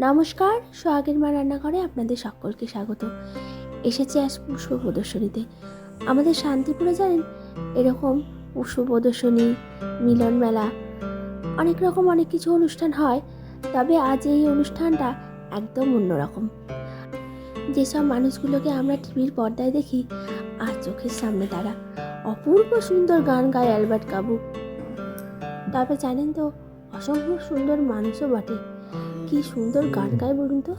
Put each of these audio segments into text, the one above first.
নমস্কার, সোহাগের মা রান্নাঘরে আপনাদের সকলকে স্বাগত। এসেছি আজ পুষ্প প্রদর্শনীতে। আমাদের শান্তিপুরে জানেন, এরকম পুষ্প প্রদর্শনী, মিলন মেলা, অনেক রকম অনেক কিছু অনুষ্ঠান হয়, তবে আজ এই অনুষ্ঠানটা একদম অন্যরকম যেসব মানুষগুলোকে আমরা টিভির পর্দায় দেখি, আর চোখের সামনে তারা অপূর্ব সুন্দর গান গায় অ্যালবার্ট কাবু। তবে জানেন তো, অসম্ভব সুন্দর মানুষও বটে। কি সুন্দর গান গায় বলুন তো?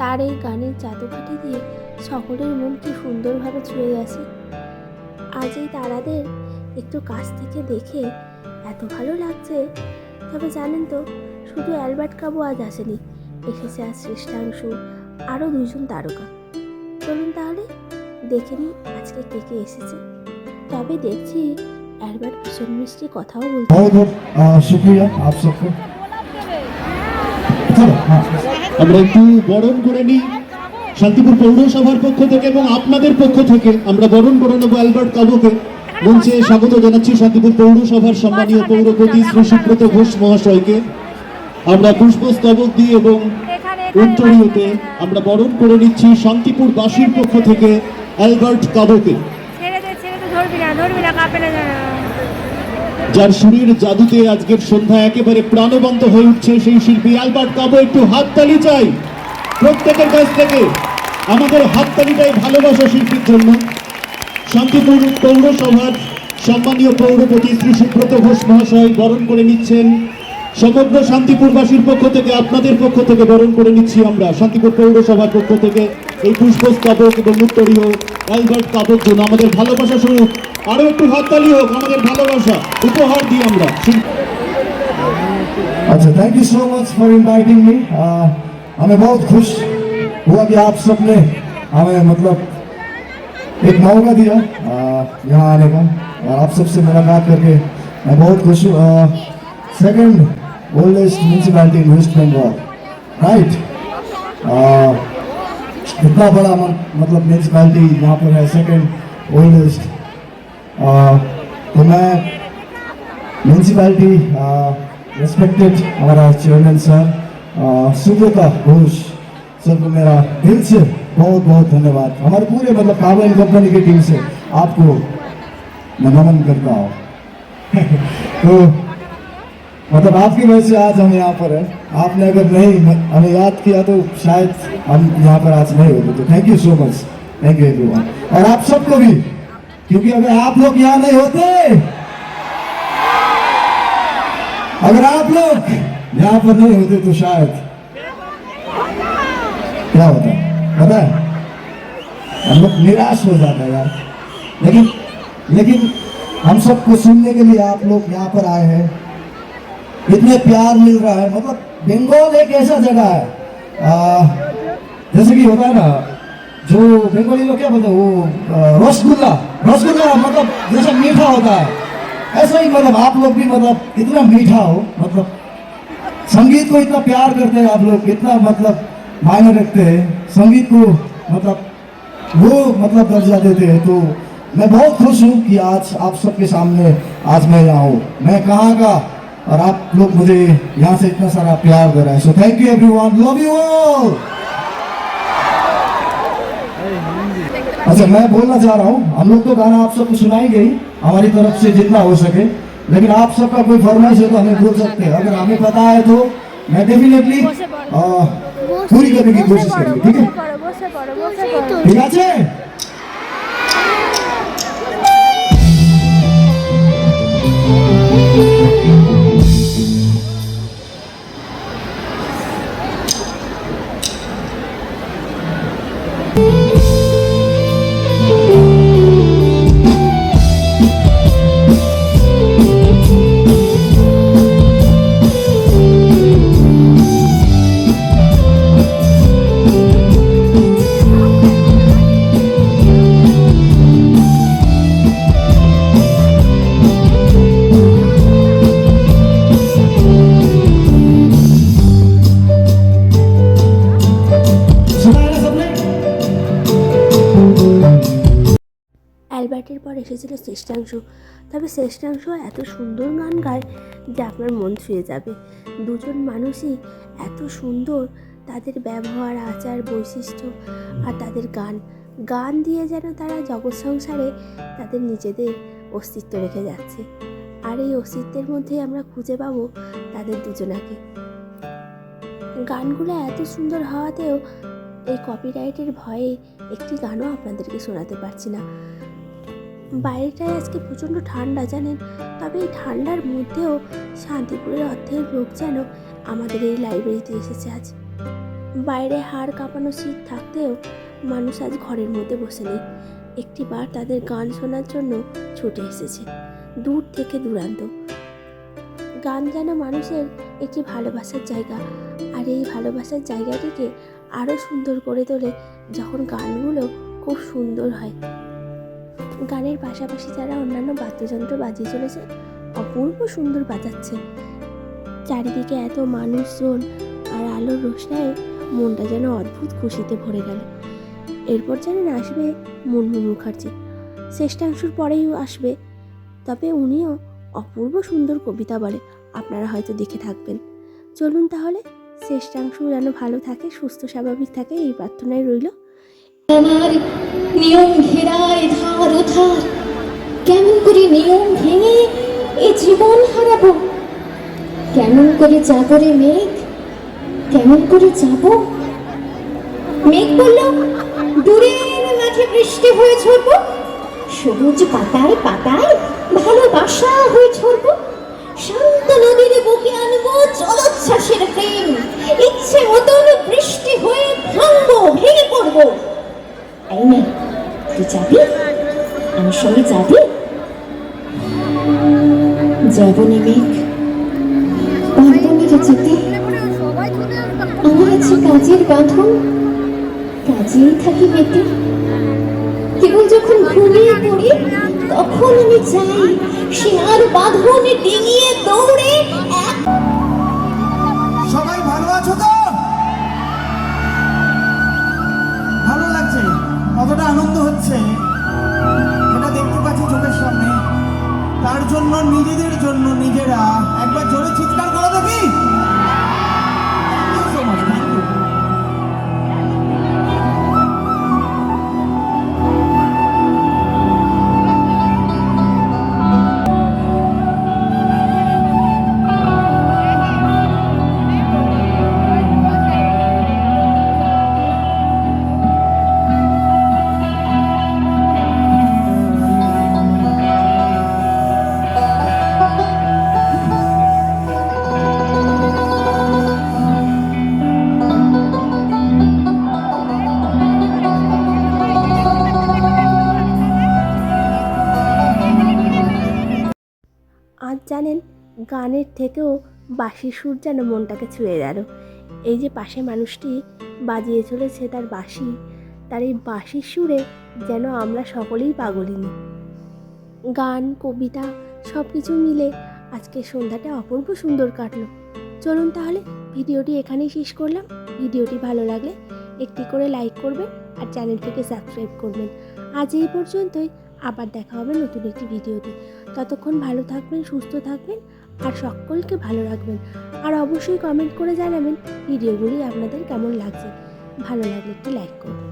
তার এই গানের জাদুকাঠি দিয়ে সকলের মন কি সুন্দরভাবে ছুঁয়ে গেছে। আজ এই তারাদের একটু কাছ থেকে দেখে এত ভালো লাগছে। তবে জানেন তো, শুধু অ্যালবার্ট কাবু আজ আসেনি, এসেছে আজ শ্রেষ্ঠাংশু, আরও দুজন তারকা। চলুন তাহলে, দেখে নিই আজকে কে কে এসেছে। তবে দেখছি অ্যালবার্ট ভীষণ মিষ্টি কথাও বলছে। শুক্রিয়া, আপ সবকে আমরা একটু বরণ করে নিই। শান্তিপুর পৌরসভার পক্ষ থেকে এবং আপনাদের পক্ষ থেকে আমরা বরণ করে নেব অ্যালবার্ট কাবুকে। মঞ্চে স্বাগত জানাচ্ছি শান্তিপুর পৌরসভার সম্মানীয় পৌরপতি শ্রী সুব্রত ঘোষ মহাশয়কে। আমরা পুষ্পস্তবক দিয়ে এবং উত্তরীয়তে আমরা বরণ করে নিচ্ছি শান্তিপুর বাসীর পক্ষ থেকে অ্যালবার্ট কাবুকে। ধরবি না ধরবি না, কাঁপে না। যার সুরের জাদুতে আজকের সন্ধ্যা একেবারে প্রাণবন্ত হয়ে উঠছে, সেই শিল্পী অ্যালবার্ট কাবো একটু হাততালি চাই। প্রত্যেকের কাছ থেকে আমাদের হাততালিটাই ভালোবাসা শিল্পীর জন্য। শান্তিপুর পৌরসভার সম্মানীয় পৌরপতি শ্রী সুব্রত ঘোষ মহাশয় বরণ করে নিচ্ছেন। সমগ্র শান্তিপুরবাসীর পক্ষ থেকে, আপনাদের পক্ষ থেকে বরণ করে নিচ্ছি আমরা। শান্তিপুর পৌরসভার পক্ষ থেকে এই পুষ্পস্তবক এবং উত্তরীয় অ্যালবার্ট কাবক জন্য আমাদের ভালোবাসা স্বরূপ আরো একটু হাততালি হোক আমাদের ভালোবাসা উপহার দিই আমরা শিল্পী अच्छा thank you so much for inviting me हमें बहुत खुश हुआ कि आप सबने हमें मतलब एक मौका दिया आ, यहाँ आने का और आप सबसे मुलाकात करके मैं बहुत खुश हूँ second oldest municipality in West Bengal right इतना बड़ा मतलब म्यूनसिपैलिटी यहाँ पर है सेकंड ओल्डेस्ट तो मैं म्यूनसिपैलिटी रेस्पेक्टेड हमारा chairman sir Subrata Ghosh sir को मेरा दिल से बहुत बहुत धन्यवाद। हमारे पूरे मतलब काबल कंपनी की टीम से आपको मैं नमन करता हूँ। तो मतलब आपकी वजह से आज हम यहाँ पर हैं। आपने अगर नहीं हमें याद किया तो शायद हम यहाँ पर आज नहीं होते तो thank you so much thank you everyone और आप सबको भी क्योंकि अगर आप लोग यहाँ नहीं होते अगर आप लोग यहाँ पर नहीं होते तो शायद क्या होता? पता है? हम लोग निराश हो जाता यार। लेकिन लेकिन हम सबको सुनने के लिए आप लोग यहाँ पर आए हैं। इतने प्यार मिल रहा है। मतलब बंगाल एक ऐसा जगह है आ, जैसे कि होता है ना, जो बंगाली लोग क्या बोलते हैं, वो रसगुल्ला रसगुल्ला मतलब जैसा मीठा होता है। ऐसा ही मतलब आप लोग भी मतलब इतना मीठा हो मतलब संगीत को इतना प्यार करते हैं आप लोग, इतना मतलब मायने रखते हैं, संगीत को मतलब वो मतलब दर्जा देते हैं। तो मैं बहुत खुश हूँ कि आज आप सबके सामने आज मैं यहाँ हूँ। मैं कहाँ का? और आप लोग मुझे यहाँ से इतना सारा प्यार दे रहे हैं। So thank you everyone love you all अच्छा मैं बोलना चाह रहा हूँ हम लोग तो गाना आप सबको सुनाएंगे ही हमारी तरफ से जितना हो सके लेकिन आप सबका कोई फरमाइश है तो हमें बोल सकते हैं अगर हमें पता है तो मैं डेफिनेटली पूरी करने की कोशिश करेंगे ठीक है পড়ো, বসে পড়ো বসে পড়ো ঠিক আছে सुना এসেছিল শ্রেষ্ঠাংশ। তবে শ্রেষ্ঠাংশ এত সুন্দর গান গায় যে আপনার মন ছুঁয়ে যাবে। দুজন মানুষই এত সুন্দর তাদের ব্যবহার, আচার, বৈশিষ্ট্য আর তাদের গান। গান দিয়ে যেন তারা জগৎ সংসারে তাদের নিজেদের অস্তিত্ব রেখে যাচ্ছে। আর এই অস্তিত্বের মধ্যেই আমরা খুঁজে পাবো তাদের দুজনাকে। গানগুলো এত সুন্দর হওয়াতেও এই কপিরাইটের ভয়ে একটি গানও আপনাদেরকে শোনাতে পারছি না। বাইরেটায় আজকে প্রচণ্ড ঠান্ডা, জানেন? তবে এই ঠান্ডার মধ্যেও শান্তিপুরের অর্ধেক লোক যেন আমাদের এই লাইব্রেরিতে এসেছে আজ। বাইরে হাড় কাঁপানো শীত থাকতেও মানুষ আজ ঘরের মধ্যে বসে নেই। একটি বার তাদের গান শোনার জন্য ছুটে এসেছে, দূর থেকে দূরান্ত। গান যেন মানুষের একটি ভালোবাসার জায়গা, আর এই ভালোবাসার জায়গাটিকে আরও সুন্দর করে তোলে যখন গানগুলো খুব সুন্দর হয়। গানের পাশাপাশি যারা অন্যান্য বাদ্যযন্ত্র বাজিয়ে চলেছে, অপূর্ব সুন্দর বাজাচ্ছে। চারিদিকে এত মানুষজন আর আলোর রোশনায় মনটা যেন অদ্ভুত খুশিতে ভরে গেল। এরপর যেন আসবে মুনমুন মুখার্জি। শেষাংশুর পরেই আসবে। তবে উনিও অপূর্ব সুন্দর কবিতা বলে আপনারা হয়তো দেখে থাকবেন। চলুন তাহলে, শ্রেষ্ঠাংশ যেন ভালো থাকে, সুস্থ স্বাভাবিক থাকে, এই প্রার্থনায় রইল। আমার নিয়ম ঘেরায় ধার ওধার কেমন করে নিয়ম ভেঙে এ জীবন হারাবো? কেমন করে যাব মেঘ? কেমন করে যাব? মেঘ বলল, দূরের মাঠে বৃষ্টি হয়ে ঝরবো, সবুজ পাতায় পাতায় ভালোবাসা হয়ে ঝরবো। শান্ত নদীর বুকে আনব জলোচ্ছ্বাসের প্রেম। ইচ্ছে মতন বৃষ্টি হয়ে ভাঙবো, ভেঙে পড়ব। এই নে, তুই যাবি? আমার সঙ্গে যাবি নিমিক পারব যেতে। আমার আছে কাজের বাঁধন। কাজেই থাকি মেতে। কেবল যখন ঘুমিয়ে পড়ি, তখন আমি চাই, সে আর বাঁধনে ডিঙিয়ে জন্য নিজেরা জানেন, গানের থেকেও বাঁশির সুর যেন মনটাকে ছুঁয়ে গেল। এই যে পাশে মানুষটি বাজিয়ে চলেছে তার বাঁশি, তার এই বাঁশির সুরে যেন আমরা সকলেই পাগলিনী। গান, কবিতা সব কিছু মিলে আজকে সন্ধ্যাটা অপূর্ব সুন্দর কাটলো। চলুন তাহলে ভিডিওটি এখানেই শেষ করলাম। ভিডিওটি ভালো লাগলে একটি করে লাইক করবেন আর চ্যানেলটিকে সাবস্ক্রাইব করবেন। আজ এই পর্যন্তই, আবার দেখা হবে নতুন একটি ভিডিওতে। ততক্ষণ ভালো থাকবেন, সুস্থ থাকবেন আর সকলকে ভালো রাখবেন। আর অবশ্যই কমেন্ট করে জানাবেন ভিডিওগুলি আপনাদের কেমন লাগছে। ভালো লাগলে একটি লাইক করবেন।